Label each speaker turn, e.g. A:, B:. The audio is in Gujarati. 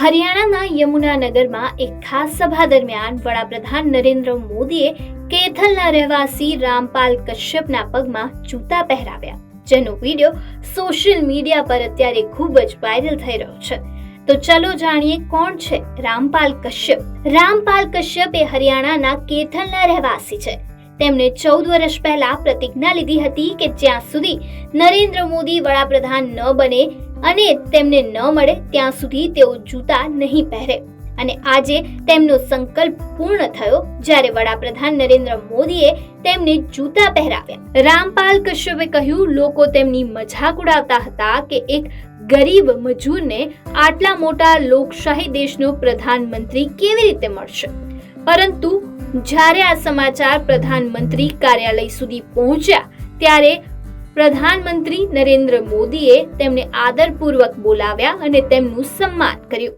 A: હરિયાણાના યમુનાનગરમાં એક ખાસ સભા દરમિયાન વડાપ્રધાન નરેન્દ્ર મોદીએ કેથલના રહેવાસી રામપાલ કશ્યપના પગમાં જૂતા પહેરાવ્યા. જેનો વીડિયો સોશિયલ મીડિયા પર અત્યારે ખૂબ જ વાયરલ થઈ રહ્યો છે. તો ચલો જાણીએ કોણ છે રામપાલ કશ્યપ? રામપાલ કશ્યપ એ હરિયાણાના કેથલના રહેવાસી છે. તેમણે ચૌદ વર્ષ પહેલા પ્રતિજ્ઞા લીધી હતી કે જ્યાં સુધી નરેન્દ્ર મોદી વડાપ્રધાન ન બને અને તેમને ન મળે ત્યાં સુધી તેઓ જૂતા નહીં પહેરે. અને આજે તેમનો સંકલ્પ પૂર્ણ થયો જ્યારે વડાપ્રધાન નરેન્દ્ર મોદીએ તેમને જૂતા પહેરાવ્યા. રામપાલ કશ્યપે કહ્યું, લોકો તેમની મજાક ઉડાવતા હતા કે એક ગરીબ મજૂરને આટલા મોટા લોકશાહી દેશનો પ્રધાનમંત્રી કેવી રીતે મળશે? પરંતુ જ્યારે આ સમાચાર પ્રધાનમંત્રી કાર્યાલય સુધી પહોંચ્યા, ત્યારે પ્રધાનમંત્રી નરેન્દ્ર મોદીએ તેમને આદરપૂર્વક બોલાવ્યા અને તેમનું સન્માન કર્યું.